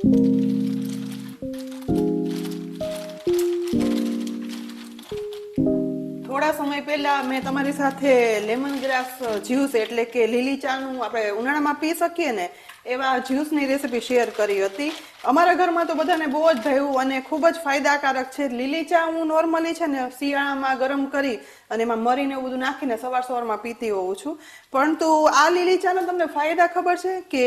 થોડા સમય પહેલા મેં તમારી સાથે લેમન ગ્રાસ જ્યુસ એટલે કે લીલી ચાનું આપણે ઉનાળામાં પી શકીએ ને, એવા જ્યુસની રેસીપી શેર કરી હતી. અમારા ઘરમાં તો બધાને બહુ જ ભાવ્યું અને ખૂબ જ ફાયદાકારક છે. લીલી ચા હું નોર્મલી છે ને શિયાળામાં ગરમ કરી અને એમાં મરીને એવું બધું નાખીને સવાર સવારમાં પીતી હોઉં છું. પરંતુ આ લીલી ચાનો તમને ફાયદા ખબર છે કે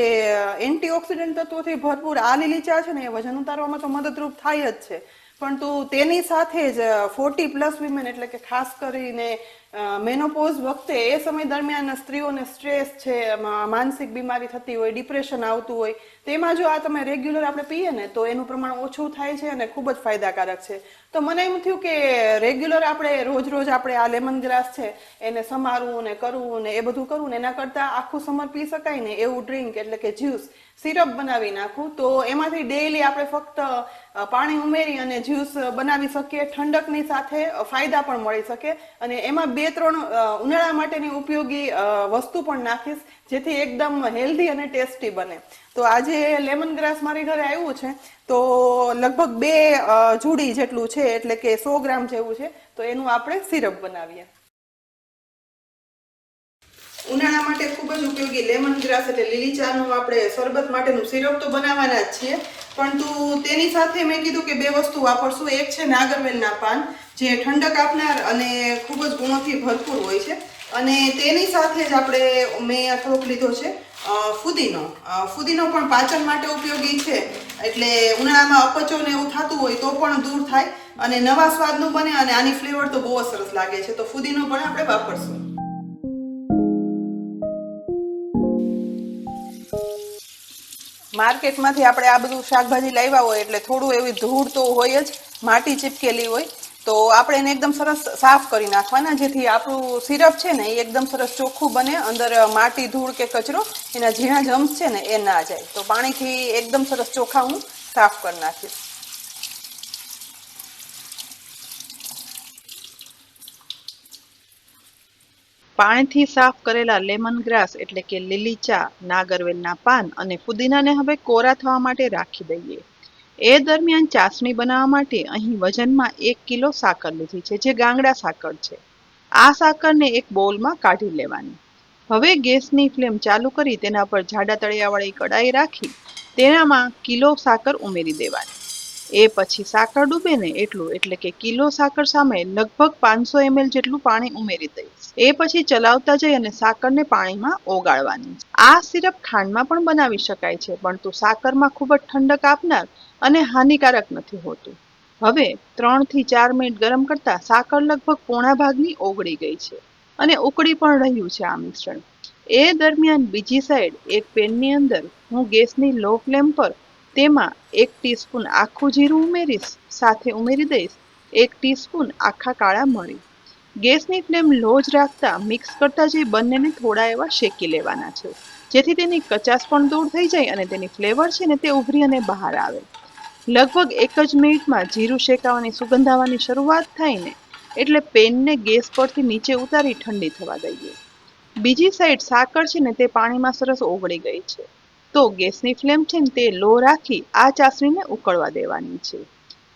એન્ટીઓક્સિડન્ટ તત્વોથી ભરપૂર આ લીલી ચા છે ને એ વજન ઉતારવામાં તો મદદરૂપ થાય જ છે. પરંતુ તેની સાથે જ ફોર્ટી પ્લસ વિમેન એટલે કે ખાસ કરીને મેનોપોઝ વખતે એ સમય દરમિયાન સ્ત્રીઓને સ્ટ્રેસ છે માનસિક બીમારી થતી હોય ડિપ્રેશન આવતું હોય, તેમાં જો આ તમે રેગ્યુલર આપણે પીએ ને, તો એનું પ્રમાણ ઓછું થાય છે અને ખૂબ જ ફાયદાકારક છે. તો મને એમ થયું કે રેગ્યુલર આપણે રોજ રોજ આપણે આ લેમન ગ્રાસ છે, એને સમારવું ને કરવું ને એ બધું કરવું ને એના કરતાં આખું સમર પી શકાય ને એવું ડ્રિંક એટલે કે જ્યુસ સિરપ બનાવી નાખું, તો એમાંથી ડેઈલી આપણે ફક્ત પાણી ઉમેરી અને જ્યુસ બનાવી શકીએ ઠંડકની સાથે ફાયદા પણ મળી શકે. અને એમાં બે ત્રણ ઉનાળા માટેની ઉપયોગી વસ્તુ પણ નાખીશ જેથી એકદમ હેલ્ધી અને ટેસ્ટી બને. તો આજે લેમન ગ્રાસ મારી ઘરે આવ્યું છે તો લગભગ બે અ, જેટલું છે એટલે કે સો ગ્રામ જેવું છે તો એનું આપણે સિરપ બનાવીએ. ઉનાળા માટે ખૂબ જ ઉપયોગી લેમન ગ્રાસ એટલે લીલી ચાનું આપણે શરબત માટેનું સિરપ તો બનાવવાના જ છીએ. પરંતુ તેની સાથે મેં કીધું કે બે વસ્તુ વાપરશું. એક છે નાગરવેલના પાન, જે ઠંડક આપનાર અને ખૂબ જ ગુણોથી ભરપૂર હોય છે. અને તેની સાથે જ આપણે મેં થોડોક લીધો છે ફુદીનો. ફુદીનો પણ પાચન માટે ઉપયોગી છે. એટલે ઉનાળામાં અપચો ને એવું થતું હોય તો પણ દૂર થાય અને નવા સ્વાદનું બને અને આની ફ્લેવર તો બહુ સરસ લાગે છે. તો ફુદીનો પણ આપણે વાપરશું. માર્કેટમાંથી આપણે આ બધું શાકભાજી લાવ્યા હોય એટલે થોડું એવી ધૂળ તો હોય જ, માટી ચીપકેલી હોય, તો આપણે એને એકદમ સરસ સાફ કરી નાખવાના, જેથી આપણું સિરપ છે ને એ એકદમ સરસ ચોખ્ખું બને, અંદર માટી, ધૂળ કે કચરો, એના ઝીણા જમ્સ છે ને એ ના જાય. તો પાણીથી એકદમ સરસ ચોખ્ખા હું સાફ કરી નાખીશ. પાણીથી સાફ કરેલા લેમન ગ્રાસ એટલે કે લીલી ચા, નાગરવેલના પાન અને ફુદીનાને હવે કોરા થવા માટે રાખી દઈએ. એ દરમિયાન ચાસણી બનાવવા માટે અહીં વજનમાં એક કિલો સાકર લીધી છે, જે ગાંગડા સાકર છે. આ સાકરને એક બોલમાં કાઢી લેવાની. હવે ગેસની ફ્લેમ ચાલુ કરી તેના પર જાડા તળિયાવાળી કડાઈ રાખી તેનામાં કિલો સાકર ઉમેરી દેવાની. એ પછી સાકર ડૂબે ને એટલું, એટલે કે કિલો સાકર સામે લગભગ પાંચસો એમએલ જેટલું પાણી ઉમેરી દઈશ એ પછી ચલાવતા જઈ અને સાકરને પાણીમાં ઓગાળવાની. આ સિરપ ખાંડમાં પણ બનાવી શકાય છે, પરંતુ સાકરમાં ખૂબ જ ઠંડક આપનાર અને હાનિકારક નથી હોતું. હવે ત્રણથી ચાર મિનિટ ગરમ કરતા સાકર લગભગ પોણા ભાગની ઓગળી ગઈ છે અને ઉકળી પણ રહ્યું છે આ મિશ્રણ. એ દરમિયાન બીજી સાઈડ, એક પેનની અંદર હું ગેસની લો ફ્લેમ પર તેમાં એક ટીસ્પૂન આખું જીરું ઉમેરીશ, સાથે ઉમેરી દઈશ, એક ટીસ્પૂન આખા કાળા મરી. ગેસની ફ્લેમ લો જ રાખતા મિક્સ કરતા જઈ બંનેને થોડા એવા શેકી લેવાના છે. જેથી તેની કચાશ પણ દૂર થઈ જાય અને તેની ફ્લેવર છે ને તે ઉભરી અને બહાર આવે. લગભગ એક જ મિનિટમાં જીરું શેકાવાની સુગંધ આવવાની શરૂઆત થાય ને એટલે પેનને ગેસ પરથી નીચે ઉતારી ઠંડી થવા દઈએ. બીજી સાઈડ સાકર છે ને તે પાણીમાં સરસ ઓગળી ગઈ છે. તો ગેસની ફ્લેમ છે ને તે લો રાખી આ ચાસણીને ઉકળવા દેવાની છે.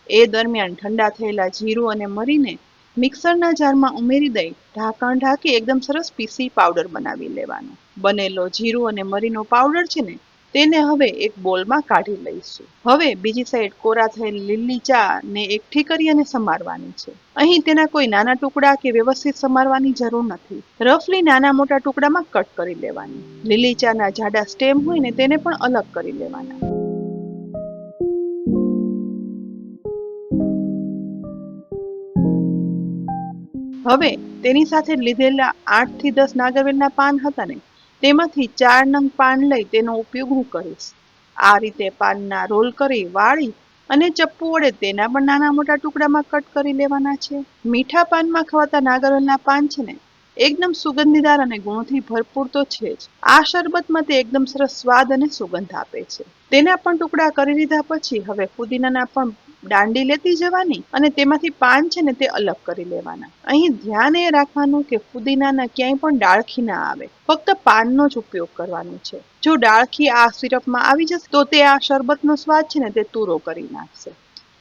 એ દરમિયાન ઠંડા થયેલા જીરું અને મરીને મિક્સરના જારમાં ઉમેરી દઈ ઢાંકણ ઢાંકી એકદમ સરસ પીસી પાવડર બનાવી લેવાનો. બનેલો જીરું અને મરીનો પાવડર છે ને તેને હવે એક બોલમાં કાઢી લઈશું. હવે બીજી સાઈડ કોરા થયેલ લીલી ચા ને એકઠી કરી અને સમારવાની છે. અહીં તેના કોઈ નાના ટુકડા કે વ્યવસ્થિત સમારવાની જરૂર નથી. રફલી નાના મોટા ટુકડામાં કટ કરી લેવાની. લીલી ચાના જાડા સ્ટેમ હોય ને તેને પણ અલગ કરી લેવાના. હવે તેની સાથે લીધેલા આઠથી દસ નાગરવેલના પાન હતા ને? તેમાંથી ચાર નંગ પાન લઈ તેનો ઉપયોગ હું કરીશ. આ રીતે પાનના રોલ કરી વાળી અને ચપ્પુ વડે તેના પણ નાના મોટા ટુકડામાં કટ કરી લેવાના છે. મીઠા પાનમાં ખવાતા નાગરલના પાન છે ને, એકદમ સુગંધીદાર અને ગુણોથી ભરપૂર તો છે જ. આ શરબતમાં તે એકદમ સરસ સ્વાદ અને સુગંધ આપે છે. તેના પણ ટુકડા કરી લીધા પછી હવે ફુદીનાના પણ દાંડી લેતી જવાની અને તેમાંથી પાન છે ને તે અલગ કરી લેવાના. અહીં ધ્યાન એ રાખવાનું કે ફુદીનાના ક્યાંય પણ ડાળખી ના આવે. ફક્ત પાનનો જ ઉપયોગ કરવાનો છે. જો ડાળખી આ સિરપમાં આવી જશે, તો તે આ શરબતનો સ્વાદ છે ને તે તૂરો કરી નાખશે.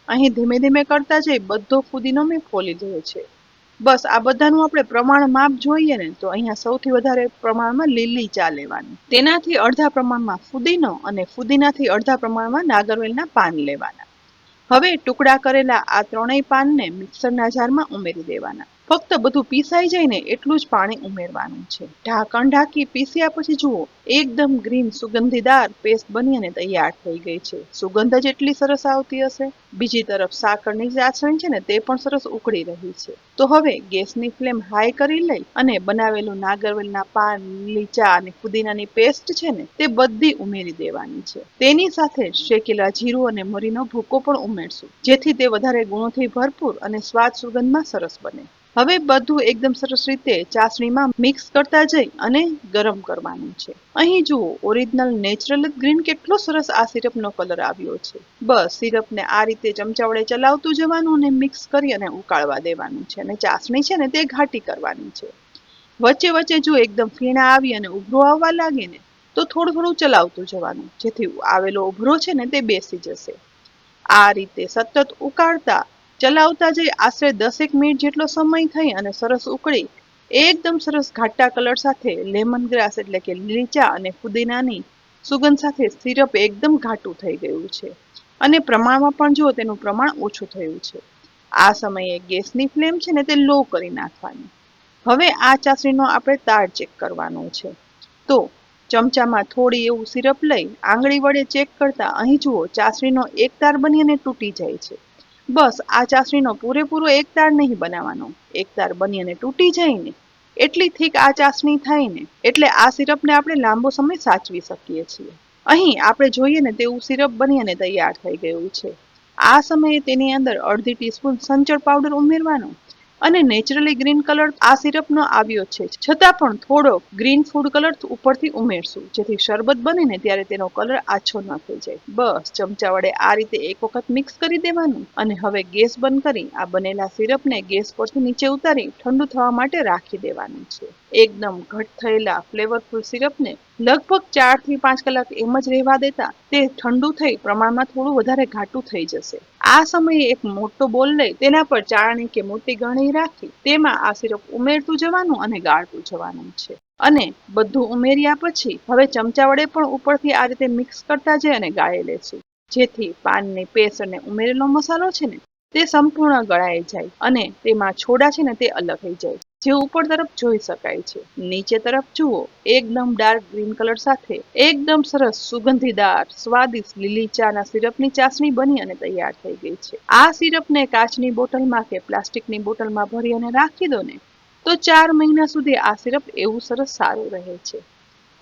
અહીં ધીમે ધીમે કરતા જઈ બધો ફુદીનો મેં ફોલી લીધો છે. બસ આ બધાનું આપણે પ્રમાણ માપ જોઈએ ને, તો અહીંયા સૌથી વધારે પ્રમાણમાં લીલી ચા લેવાની. તેનાથી અડધા પ્રમાણમાં ફુદીનો અને ફુદીનાથી અડધા પ્રમાણમાં નાગરવેલના પાન લેવાના. હવે ટુકડા કરેલા આ ત્રણેય પાનને મિક્સરના જારમાં ઉમેરી દેવાના. ફક્ત બધું પીસાઈ જાય ને એટલું જ પાણી ઉમેરવાનું છે. ઢાંકણ ઢાંકી પીસ્યા પછી જુઓ, એકદમ ગ્રીન સુગંધીદાર પેસ્ટ બની અને તૈયાર થઈ ગઈ છે. સુગંધ જ એટલી સરસ આવતી હશે, બીજી તરફ સાકરની ચાસણી છે ને તે પણ સરસ ઉકળી રહી છે. તો હવે ગેસની ફ્લેમ હાઈ કરી લઈ અને બનાવેલું નાગરવેલના પાન, લીચા અને ફુદીનાની પેસ્ટ છે ને તે બધી ઉમેરી દેવાની છે. તેની સાથે શેકેલા જીરું અને મરીનો ભૂકો પણ ઉમેરશું, જેથી તે વધારે ગુણોથી ભરપૂર અને સ્વાદ સુગંધમાં સરસ બને. હવે બધું એકદમ સરસ રીતે ચાસણીમાં મિક્સ કરતા જઈ અને ગરમ કરવાનું છે. અહીં જુઓ ઓરિજિનલ નેચરલ ગ્રીન કેટલો સરસ આ સિરપનો કલર આવ્યો છે. બસ સિરપને આ રીતે ચમચા વડે ચલાવતું જવાનું અને મિક્સ કરી અને ઉકાળવા દેવાનું છે અને ચાસણી છે ને તે ઘાટી કરવાની છે. વચ્ચે વચ્ચે જો એકદમ ફીણા આવી અને ઉભરો આવવા લાગે ને, તો થોડું થોડું ચલાવતું જવાનું. જેથી આવેલો ઉભરો છે ને તે બેસી જશે. આ રીતે સતત ઉકાળતા ચલાવતા જઈ આશરે દસેક મિનિટ જેટલો સમય થઈ અને સરસ ઉકળી. એકદમ સરસ ઘાટા કલર સાથે લેમન ગ્રાસ એટલે કે લીચા અને ફુદીનાની સુગંધ સાથે સિરપ એકદમ ઘાટું થઈ ગયું છે. અને પ્રમાણમાં પણ જુઓ તેનું પ્રમાણ ઓછું થયું છે. આ સમયે ગેસની ફ્લેમ છે ને તે લો કરી નાખવાની. હવે આ ચાસણીનો આપણે તાર ચેક કરવાનો છે. તો ચમચામાં થોડી એવું સિરપ લઈ આંગળી વડે ચેક કરતા અહીં જુઓ ચાસણીનો એક તાર બની અને તૂટી જાય છે. બસ, આ ચાસણીનો પૂરેપૂરો એક તાર નહીં બનાવવાનો. એક તાર બની અને તૂટી જાય ને એટલી થીક આ ચાસણી થાય ને એટલે આ સિરપને આપણે લાંબો સમય સાચવી શકીએ છીએ. અહીં આપણે જોઈએ ને તેવું સિરપ બની અને તૈયાર થઈ ગયું છે. આ સમયે તેની અંદર અડધી ટીસ્પૂન સંચળ પાવડર ઉમેરવાનો. અને નેચરલી ગ્રીન કલર આ સિરપનો આવ્યો છે. છતાં પણ થોડો ગ્રીન ફૂડ કલર ઉપરથી ઉમેરશું, જેથી શરબત બને ત્યારે તેનો કલર આછો ન થઈ જાય. બસ, ચમચા વડે આ રીતે એક વખત મિક્સ કરી દેવાનું અને હવે ગેસ બંધ કરી આ બનેલા સિરપને ગેસ પરથી નીચે ઉતારી ઠંડુ થવા માટે રાખી દેવાનું છે. એકદમ ઘટ થયેલા ફ્લેવરફુલ સિરપને લગભગ ચારથી પાંચ કલાક એમ જ રહેવા દેતા તે ઠંડુ થઈ પ્રમાણમાં થોડું વધારે ઘાટું થઈ જશે. આ સમયે એક મોટો બોલ લઈ તેના પર ચાળણી કે મોટી ગણી રાખી તેમાં આ સિરપ ઉમેરતું જવાનું અને ગાળતું જવાનું છે. અને બધું ઉમેર્યા પછી હવે ચમચા વડે પણ ઉપરથી આ રીતે મિક્સ કરતા જઈ અને ગાળી લેશું જેથી પાનની પેસ્ટ અને ઉમેરેલો મસાલો છે ને તે સંપૂર્ણ ગળાઈ જાય અને તેમાં છોડા છે ને તે અલગ થઈ જાય. જે ઉપર તરફ જોઈ શકાય છે. નીચે તરફ જુઓ, એકદમ ડાર્ક ગ્રીન કલર સાથે, એકદમ સરસ, સુગંધીદાર, સ્વાદિષ્ટ લીલી ચાના સિરપની ચાસણી બની અને તૈયાર થઈ ગઈ છે. આ સિરપને કાચની બોટલમાં કે પ્લાસ્ટિકની બોટલમાં ભરી અને રાખી દો ને, તો ચાર મહિના સુધી આ સિરપ એવું સરસ સારું રહે છે.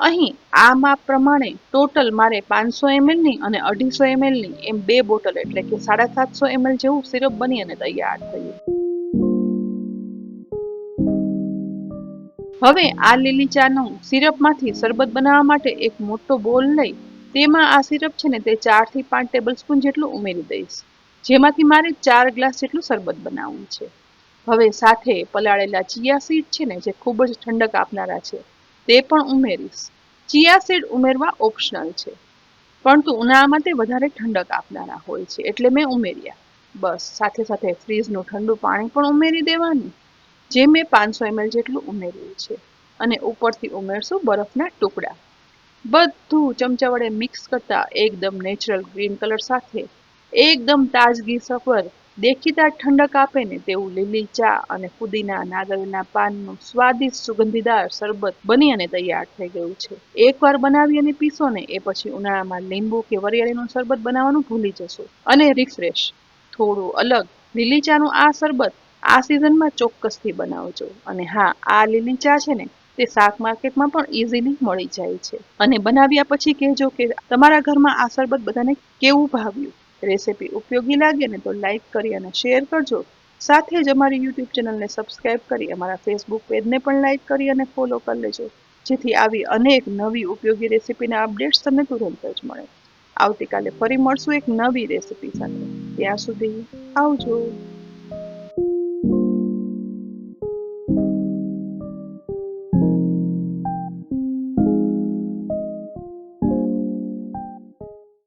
અહીં, આ માપ પ્રમાણે ટોટલ મારે પાંચસો ની અને અઢીસો ની એમ બે બોટલ એટલે કે સાડા સાતસો એમએલ જેવું સિરપ બની અને તૈયાર થયું. હવે આ લીલી ચાનું સિરપમાંથી શરબત બનાવવા માટે એક મોટો બોલ લઈ, તેમાં આ સિરપ છે ને તે ચારથી પાંચ ટેબલ સ્પૂન જેટલું ઉમેરી દઈશ, જેમાંથી મારે ચાર ગ્લાસ જેટલું શરબત બનાવવું છે. હવે સાથે પલાળેલા ચિયા સીડ છે ને જે ખૂબ જ ઠંડક આપનારા છે, તે પણ ઉમેરીશ. ચિયા સીડ ઉમેરવા ઓપ્શનલ છે, પરંતુ ઉનાળામાં તે વધારે ઠંડક આપનારા હોય છે, એટલે મેં ઉમેર્યા. બસ, સાથે સાથે ફ્રીજનું ઠંડુ પાણી પણ ઉમેરી દેવાનું. જે મેં પાંચસો એમએલ જેટલું ઉમેર્યું છે. અને ઉપરથી ઉમેરશું બરફના ટુકડા. બધું ચમચા વડે મિક્સ કરતા એકદમ નેચરલ ગ્રીન કલર સાથે, એકદમ તાજગી સફર, દેખીતા ઠંડક આપે ને તેવું લીલી ચા અને ફુદીના નાગરના પાનનું સ્વાદિષ્ટ સુગંધીદાર શરબત બની અને તૈયાર થઈ ગયું છે. એકવાર બનાવી અને પીસો ને એ પછી ઉનાળામાં લીંબુ કે વરિયાળીનું શરબત બનાવવાનું ભૂલી જશો. અને રિફ્રેશ થોડું અલગ, લીલી ચાનું આ શરબત આ સિઝનમાં ચોક્કસથી બનાવજો. અને હા, આ લીલી ચા છે ને, તે શાક માર્કેટમાં પણ ઇઝીલી મળી જાય છે. અને બનાવ્યા પછી કહેજો કે તમારા ઘરમાં આ શરબત બધાને કેવું ભાવ્યું? રેસીપી ઉપયોગી લાગે ને તો લાઈક કરી અને શેર કરજો. સાથે જ અમારી યુટ્યુબ ચેનલને સબસ્ક્રાઇબ કરી અમારા ફેસબુક પેજને પણ લાઇક કરી અને ફોલો કરી લેજો. જેથી આવી અનેક નવી ઉપયોગી રેસીપીના અપડેટ્સ તમને તુરંત જ મળે. આવતીકાલે ફરી મળશું એક નવી રેસીપી સાથે. ત્યાં સુધી આવજો.